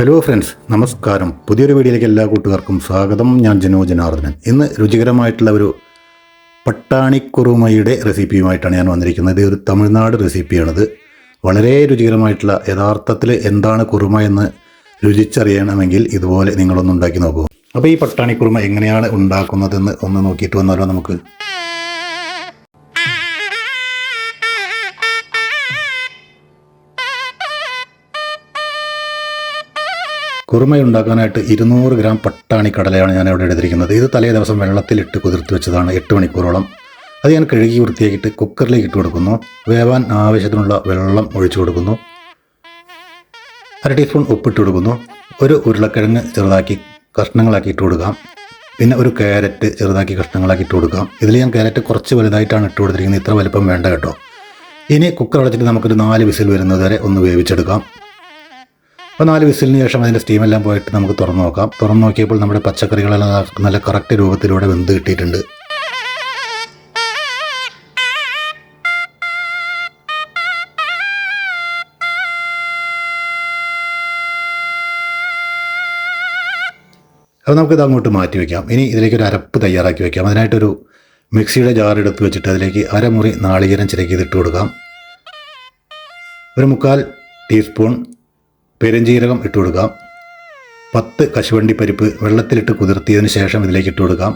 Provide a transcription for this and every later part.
Hello friends നമസ്കാരം. പുതിയൊരു വീഡിയോയിലേക്ക് എല്ലാ കൂട്ടുകാർക്കും സ്വാഗതം. ഞാൻ ജനോ ജനാർദ്ദനൻ. ഇന്ന് രുചികരമായിട്ടുള്ള ഒരു പട്ടാണിക്കുറുമയുടെ റെസിപ്പിയുമായിട്ടാണ് ഞാൻ വന്നിരിക്കുന്നത്. ഇത് ഒരു തമിഴ്നാട് റെസിപ്പിയാണിത്. വളരെ രുചികരമായിട്ടുള്ള യഥാർത്ഥത്തിൽ എന്താണ് കുറുമ എന്ന് രുചിച്ചറിയണമെങ്കിൽ ഇതുപോലെ നിങ്ങളൊന്ന് ഉണ്ടാക്കി നോക്കൂ. അപ്പോൾ ഈ പട്ടാണിക്കുറുമ എങ്ങനെയാണ് ഉണ്ടാക്കുന്നതെന്ന് ഒന്ന് നോക്കിയിട്ട് വന്നാലോ നമുക്ക് കുറുമ ഉണ്ടാക്കാനായിട്ട് ഇരുന്നൂറ് ഗ്രാം പട്ടാണി കടലയാണ് ഞാൻ ഇവിടെ എടുത്തിരിക്കുന്നത്. ഇത് തലേ ദിവസം വെള്ളത്തിലിട്ട് കുതിർത്ത് വെച്ചതാണ് എട്ട് മണിക്കൂറോളം. അത് ഞാൻ കഴുകി വൃത്തിയാക്കിയിട്ട് കുക്കറിലേക്ക് ഇട്ട് കൊടുക്കുന്നു. വേവാൻ ആവശ്യത്തിനുള്ള വെള്ളം ഒഴിച്ചു കൊടുക്കുന്നു. അര ടീസ്പൂൺ ഉപ്പിട്ട് കൊടുക്കുന്നു. ഒരു ഉരുളക്കിഴങ്ങ് ചെറുതാക്കി കഷ്ണങ്ങളാക്കി ഇട്ട് കൊടുക്കാം. പിന്നെ ഒരു ക്യാരറ്റ് ചെറുതാക്കി കഷ്ണങ്ങളാക്കി ഇട്ട് കൊടുക്കാം. ഇതിൽ ഞാൻ ക്യാരറ്റ് കുറച്ച് വലുതായിട്ടാണ് ഇട്ട് കൊടുത്തിരിക്കുന്നത്. ഇത്ര വലുപ്പം വേണ്ട കേട്ടോ. ഇനി കുക്കർ അടച്ചിട്ട് നമുക്കൊരു നാല് വിസിൽ വരുന്നത് വരെ ഒന്ന് വേവിച്ചെടുക്കാം. അപ്പോൾ നാല് വിസിലിന് ശേഷം അതിന്റെ സ്റ്റീമെല്ലാം പോയിട്ട് നമുക്ക് തുറന്നു നോക്കാം. തുറന്നു നോക്കിയപ്പോൾ നമ്മുടെ പച്ചക്കറികളെല്ലാം നല്ല കറക്റ്റ് രൂപത്തിലൂടെ വെന്ത് കിട്ടിയിട്ടുണ്ട്. അപ്പോൾ നമുക്കിത് അങ്ങോട്ട് മാറ്റി വയ്ക്കാം ഇനി ഇതിലേക്ക് ഒരു അരപ്പ് തയ്യാറാക്കി വയ്ക്കാം അതിനായിട്ടൊരു മിക്സിയുടെ ജാർ എടുത്ത് വെച്ചിട്ട് അതിലേക്ക് അരമുറി നാളികേരം ചിരക്കിയത് ഇട്ട് കൊടുക്കാം. ഒരു മുക്കാൽ ടീസ്പൂൺ പെരുംജീരകം ഇട്ട് കൊടുക്കാം. പത്ത് കശുവണ്ടി പരിപ്പ് വെള്ളത്തിലിട്ട് കുതിർത്തിയതിന് ശേഷം ഇതിലേക്ക് ഇട്ട് കൊടുക്കാം.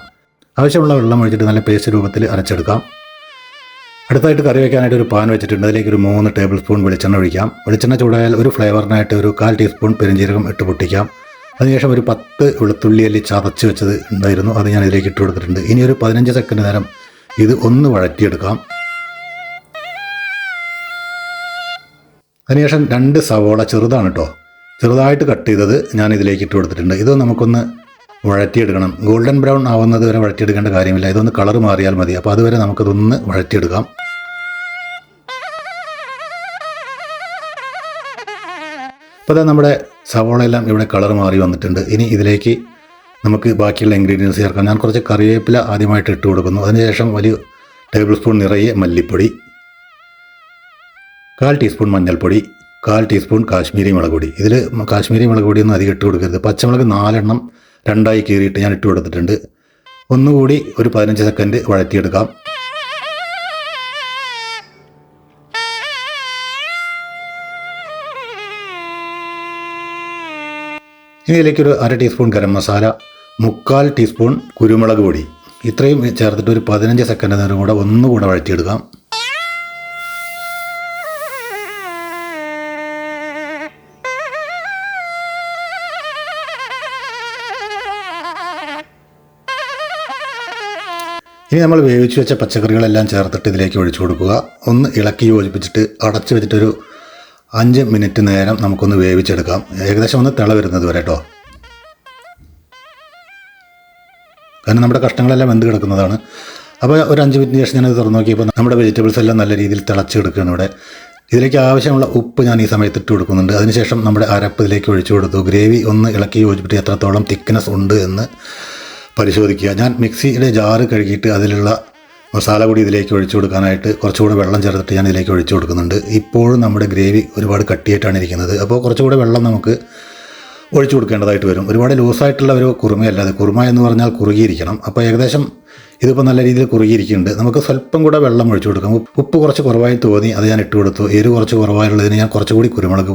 ആവശ്യമുള്ള വെള്ളം ഒഴിച്ചിട്ട് നല്ല പേസ്റ്റ് രൂപത്തിൽ അരച്ചെടുക്കാം. അടുത്തായിട്ട് കറി വയ്ക്കാനായിട്ട് ഒരു പാൻ വെച്ചിട്ടുണ്ട്. അതിലേക്ക് ഒരു മൂന്ന് ടേബിൾ സ്പൂൺ വെളിച്ചെണ്ണ ഒഴിക്കാം. വെളിച്ചെണ്ണ ചൂടായാൽ ഒരു ഫ്ലേവറിനായിട്ട് ഒരു കാൽ ടീസ്പൂൺ പെരുംജീരകം ഇട്ട് പൊട്ടിക്കാം. അതിനുശേഷം ഒരു പത്ത് വെളുത്തുള്ളി അല്ലി ചതച്ച് വെച്ചത് ഉണ്ടായിരുന്നു. അത് ഞാൻ ഇതിലേക്ക് ഇട്ട് കൊടുത്തിട്ടുണ്ട്. ഇനി ഒരു പതിനഞ്ച് സെക്കൻഡ് നേരം ഇത് ഒന്ന് വഴറ്റിയെടുക്കാം. അതിനുശേഷം രണ്ട് സവോള ചെറുതാണ് കേട്ടോ ചെറുതായിട്ട് കട്ട് ചെയ്തത് ഞാൻ ഇതിലേക്ക് ഇട്ട് കൊടുത്തിട്ടുണ്ട്. ഇത് നമുക്കൊന്ന് വഴറ്റിയെടുക്കണം. ഗോൾഡൻ ബ്രൗൺ ആവുന്നത് വരെ വഴറ്റിയെടുക്കേണ്ട കാര്യമില്ല. ഇതൊന്ന് കളർ മാറിയാൽ മതി. അപ്പോൾ അതുവരെ നമുക്കതൊന്ന് വഴറ്റിയെടുക്കാം. അപ്പോൾ അതാ നമ്മുടെ സവോളയെല്ലാം ഇവിടെ കളർ മാറി വന്നിട്ടുണ്ട്. ഇനി ഇതിലേക്ക് നമുക്ക് ബാക്കിയുള്ള ഇൻഗ്രീഡിയൻസ് ചേർക്കാം. ഞാൻ കുറച്ച് കറിവേപ്പില ആദ്യമായിട്ട് ഇട്ട് കൊടുക്കുന്നു. അതിനുശേഷം വലിയ ടേബിൾ സ്പൂൺ നിറയെ മല്ലിപ്പൊടി. കാൽ ടീസ്പൂൺ മഞ്ഞൾപ്പൊടി കാൽ ടീസ്പൂൺ കാശ്മീരി മുളക് പൊടി ഇതിൽ കാശ്മീരി മുളക് പൊടിയൊന്നും അധികം ഇട്ട് കൊടുക്കരുത്. പച്ചമുളക് നാലെണ്ണം രണ്ടായി കീറിയിട്ട് ഞാൻ ഇട്ട് കൊടുത്തിട്ടുണ്ട്. ഒന്നുകൂടി ഒരു പതിനഞ്ച് സെക്കൻഡ് വഴറ്റിയെടുക്കാം. ഇനി ഇതിലേക്കൊരു അര ടീസ്പൂൺ ഗരം മസാല മുക്കാൽ ടീസ്പൂൺ കുരുമുളക് പൊടി. ഇത്രയും ചേർത്തിട്ട് ഒരു പതിനഞ്ച് സെക്കൻഡ് നേരം കൂടെ ഒന്നുകൂടെ വഴറ്റിയെടുക്കാം. ഇനി നമ്മൾ വേവിച്ച് വെച്ച പച്ചക്കറികളെല്ലാം ചേർത്തിട്ട് ഇതിലേക്ക് ഒഴിച്ചു കൊടുക്കുക. ഒന്ന് ഇളക്കി യോജിപ്പിച്ചിട്ട് അടച്ചു വെച്ചിട്ടൊരു അഞ്ച് മിനിറ്റ് നേരം നമുക്കൊന്ന് വേവിച്ചെടുക്കാം. ഏകദേശം ഒന്ന് തിള വരുന്നത് വരെ കേട്ടോ കാരണം നമ്മുടെ കഷ്ണങ്ങളെല്ലാം വെന്ത് കിടക്കുന്നതാണ്. അപ്പോൾ ഒരു അഞ്ച് മിനിറ്റ് ശേഷം ഞാനത് തുറന്നു നോക്കിയപ്പോൾ നമ്മുടെ വെജിറ്റബിൾസ് എല്ലാം നല്ല രീതിയിൽ തിളച്ചെടുക്കുകയാണ് ഇവിടെ. ഇതിലേക്ക് ആവശ്യമുള്ള ഉപ്പ് ഞാൻ ഈ സമയത്ത് ഇട്ട് കൊടുക്കുന്നുണ്ട്. അതിനുശേഷം നമ്മുടെ അരപ്പ് ഇതിലേക്ക് ഒഴിച്ചു കൊടുത്തു. ഗ്രേവി ഒന്ന് ഇളക്കി യോജിപ്പിട്ട് എത്രത്തോളം തിക്നെസ് ഉണ്ട് എന്ന്. പരിശോധിക്കുക. ഞാൻ മിക്സിയുടെ ജാറ് കഴുകിയിട്ട് അതിലുള്ള മസാല കൂടി ഇതിലേക്ക് ഒഴിച്ചു കൊടുക്കാനായിട്ട് കുറച്ചുകൂടെ വെള്ളം ചേർത്തിട്ട് ഞാൻ ഇതിലേക്ക് ഒഴിച്ചു കൊടുക്കുന്നുണ്ട്. ഇപ്പോഴും നമ്മുടെ ഗ്രേവി ഒരുപാട് കട്ടിയായിട്ടാണ് ഇരിക്കുന്നത്. അപ്പോൾ കുറച്ചുകൂടെ വെള്ളം നമുക്ക് ഒഴിച്ചു കൊടുക്കേണ്ടതായിട്ട് വരും. ഒരുപാട് ലൂസായിട്ടുള്ള ഒരു കുറുമയല്ല അത്. കുറുമ എന്ന് പറഞ്ഞാൽ കുറുകിയിരിക്കണം. അപ്പോൾ ഏകദേശം ഇതിപ്പോൾ നല്ല രീതിയിൽ കുറുകിയിരിക്കുന്നുണ്ട്. നമുക്ക് സ്വല്പം കൂടെ വെള്ളം ഒഴിച്ചു കൊടുക്കാം. ഉപ്പ് ഉപ്പ് കുറച്ച് കുറവായി തോന്നി അത് ഞാൻ ഇട്ട് കൊടുത്തു. എരിവ് കുറച്ച് കുറവായുള്ളതിന് ഞാൻ കുറച്ചുകൂടി കുരുമുളക്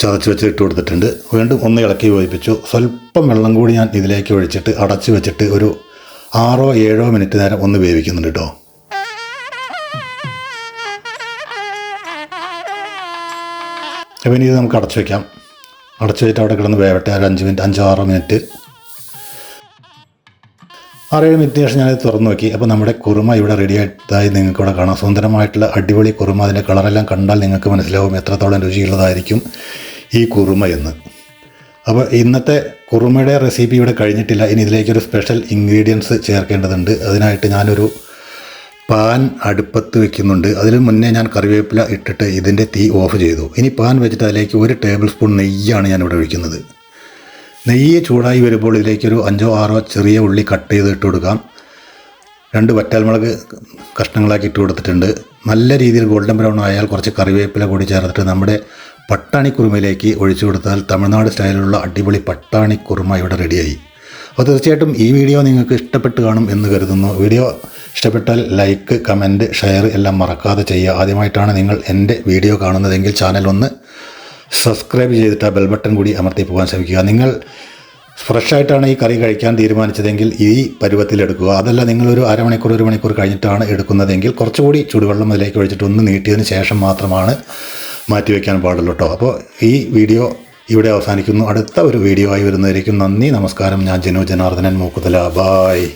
ചതച്ച് വെച്ച് ഇട്ട് കൊടുത്തിട്ടുണ്ട്. വീണ്ടും ഒന്ന് ഇളക്കി യോജിപ്പിച്ചു. സ്വല്പം വെള്ളം കൂടി ഞാൻ ഇതിലേക്ക് ഒഴിച്ചിട്ട് അടച്ച് വെച്ചിട്ട് ഒരു ആറോ ഏഴോ മിനിറ്റ് നേരം ഒന്ന് വേവിക്കുന്നുണ്ട് കേട്ടോ. അപ്പം ഇനി ഇത് നമുക്ക് അടച്ചു വയ്ക്കാം അടച്ചു വെച്ചിട്ട് അവിടെ കിടന്ന് വേവട്ടെ. ഒരു അഞ്ച് മിനിറ്റ് അഞ്ചോ ആറോ മിനിറ്റ്. മിനിറ്റിന് ശേഷം ഞാനത് തുറന്നു നോക്കി. അപ്പോൾ നമ്മുടെ കുറുമ ഇവിടെ റെഡി ആയിട്ടായി നിങ്ങൾക്ക് ഇവിടെ കാണാം. സുന്ദരമായിട്ടുള്ള അടിപൊളി കുറുമ. അതിന്റെ കളറെല്ലാം കണ്ടാൽ നിങ്ങൾക്ക് മനസ്സിലാവും എത്രത്തോളം രുചിയുള്ളതായിരിക്കും ഈ കുറുമ എന്ന്. അപ്പോൾ ഇന്നത്തെ കുറുമയുടെ റെസിപ്പി ഇവിടെ കഴിഞ്ഞിട്ടില്ല. ഇനി ഇതിലേക്കൊരു സ്പെഷ്യൽ ഇൻഗ്രീഡിയൻസ് ചേർക്കേണ്ടതുണ്ട്. അതിനായിട്ട് ഞാനൊരു പാൻ അടുപ്പത്ത് വെക്കുന്നുണ്ട്. അതിന് മുന്നേ ഞാൻ കറിവേപ്പില ഇട്ടിട്ട് ഇതിന്റെ തീ ഓഫ് ചെയ്തു. ഇനി പാൻ വെച്ചിട്ട് അതിലേക്ക് ഒരു ടേബിൾ സ്പൂൺ നെയ്യാണ് ഞാനിവിടെ ഒഴിക്കുന്നത്. നെയ്യ് ചൂടായി വരുമ്പോൾ ഇതിലേക്കൊരു അഞ്ചോ ആറോ ചെറിയ ഉള്ളി കട്ട് ചെയ്ത് ഇട്ട് കൊടുക്കാം. രണ്ട് വറ്റാൽമുളക് കഷ്ണങ്ങളാക്കി ഇട്ട് കൊടുത്തിട്ടുണ്ട്. നല്ല രീതിയിൽ ഗോൾഡൻ ബ്രൗൺ ആയാൽ കുറച്ച് കറിവേപ്പില കൂടി ചേർത്തിട്ട് നമ്മുടെ പട്ടാണി കുറുമയിലേക്ക് ഒഴിച്ചു കൊടുത്താൽ തമിഴ്നാട് സ്റ്റൈലിലുള്ള അടിപൊളി പട്ടാണി കുറുമ ഇവിടെ റെഡിയായി. അപ്പോൾ തീർച്ചയായിട്ടും ഈ വീഡിയോ നിങ്ങൾക്ക് ഇഷ്ടപ്പെട്ട് കാണും എന്ന് കരുതുന്നു. വീഡിയോ ഇഷ്ടപ്പെട്ടാൽ ലൈക്ക് കമന്റ് ഷെയർ എല്ലാം മറക്കാതെ ചെയ്യുക. ആദ്യമായിട്ടാണ് നിങ്ങൾ എന്റെ വീഡിയോ കാണുന്നതെങ്കിൽ ചാനൽ ഒന്ന് സബ്സ്ക്രൈബ് ചെയ്തിട്ട് ആ ബെൽ ബട്ടൺ കൂടി അമർത്തി പോകാൻ ശ്രമിക്കുക. നിങ്ങൾ ഫ്രഷായിട്ടാണ് ഈ കറി കഴിക്കാൻ തീരുമാനിച്ചതെങ്കിൽ ഈ പരുവത്തിലെടുക്കുക. അതല്ല നിങ്ങളൊരു അരമണിക്കൂർ ഒരു മണിക്കൂർ കഴിഞ്ഞിട്ടാണ് എടുക്കുന്നതെങ്കിൽ കുറച്ചുകൂടി ചൂടുവെള്ളം അതിലേക്ക് ഒഴിച്ചിട്ട് ഒന്ന് നീട്ടിയതിന് ശേഷം മാത്രമാണ് മാറ്റി വയ്ക്കാൻ പാടുള്ളൂ കേട്ടോ അപ്പോൾ ഈ വീഡിയോ ഇവിടെ അവസാനിക്കുന്നു. അടുത്ത ഒരു വീഡിയോ ആയി വരുന്നതായിരിക്കും. നന്ദി നമസ്കാരം. ഞാൻ ജനു ജനാർദ്ദനൻ മൂക്കുതല. ബായ്